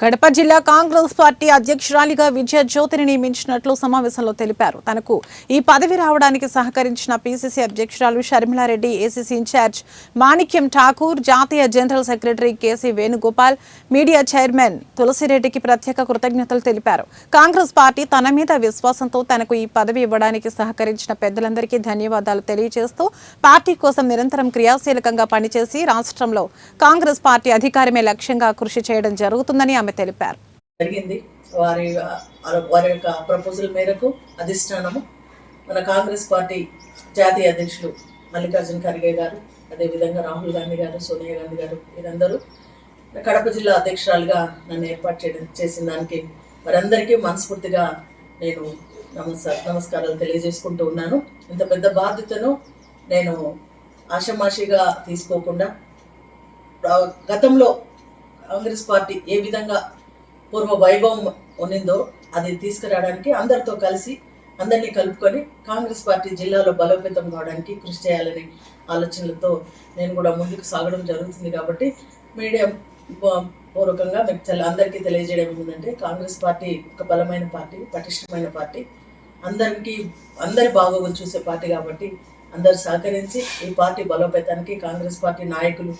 కడప జిల్లా కాంగ్రెస్ పార్టీ అధ్యక్షురాలిగా విజయ జ్యోతిని నియమించినట్లు సమావేశంలో తెలిపారు. తనకు ఈ పదవి రావడానికి సహకరించిన పీసీసీ అధ్యక్షురాలు షర్మిలారెడ్డి ఏసీసీ ఇన్ఛార్జ్ మాణిక్యం ఠాకూర్ జాతీయ general secretary KC Venugopal media chairman తులసిరెడ్డికి ప్రత్యేక కృతజ్ఞతలు తెలిపారు. కాంగ్రెస్ పార్టీ తన మీద విశ్వాసంతో తనకు ఈ పదవి ఇవ్వడానికి సహకరించిన పెద్దలందరికీ ధన్యవాదాలు తెలియజేస్తూ పార్టీ కోసం నిరంతరం క్రియాశీలకంగా పనిచేసి రాష్ట్రంలో కాంగ్రెస్ పార్టీ అధికారమే లక్ష్యంగా కృషి చేయడం జరుగుతుందని ఆమె తెలిపారు. జరిగింది. వారి వారి యొక్క ప్రపోజల్ మేరకు అధిష్టానము మన కాంగ్రెస్ పార్టీ జాతీయ అధ్యక్షులు మల్లికార్జున ఖర్గే గారు అదేవిధంగా రాహుల్ గాంధీ గారు సోనియా గాంధీ గారు వీరందరూ కడప జిల్లా అధ్యక్షురాలుగా నన్ను ఏర్పాటు చేయడం చేసిన దానికి వారందరికీ మనస్ఫూర్తిగా నేను నమస్కార నమస్కారాలు తెలియజేసుకుంటూ ఉన్నాను. ఇంత పెద్ద బాధ్యతను నేను ఆషమాషిగా తీసుకోకుండా గతంలో కాంగ్రెస్ పార్టీ ఏ విధంగా పూర్వ వైభవం ఉన్నిందో అది తీసుకురావడానికి అందరితో కలిసి అందరినీ కలుపుకొని కాంగ్రెస్ పార్టీ జిల్లాలో బలోపేతం కావడానికి కృషి చేయాలని ఆలోచనలతో నేను కూడా ముందుకు సాగడం జరుగుతుంది కాబట్టి మీడియా పూర్వకంగా మీకు తెల్ల అందరికీ తెలియజేయడం ఏంటంటే కాంగ్రెస్ పార్టీ ఒక బలమైన పార్టీ పటిష్టమైన పార్టీ. అందరికీ అందరి బాగోగులు చూసే పార్టీ కాబట్టి అందరు సహకరించి ఈ పార్టీ బలోపేతానికి కాంగ్రెస్ పార్టీ నాయకులు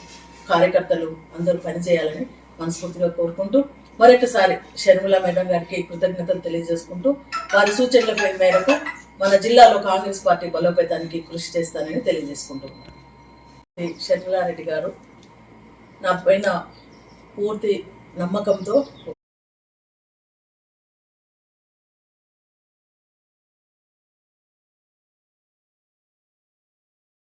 కార్యకర్తలు అందరూ పనిచేయాలని మనస్ఫూర్తిగా కోరుకుంటూ మరొకసారి షర్మిల మేడం గారికి కృతజ్ఞతలు తెలియజేసుకుంటూ వారి సూచనల మేరకు మన జిల్లాలో కాంగ్రెస్ పార్టీ బలోపేతానికి కృషి చేస్తానని తెలియజేసుకుంటున్నాను షర్మిలారెడ్డి గారు నా పైన పూర్తి నమ్మకంతో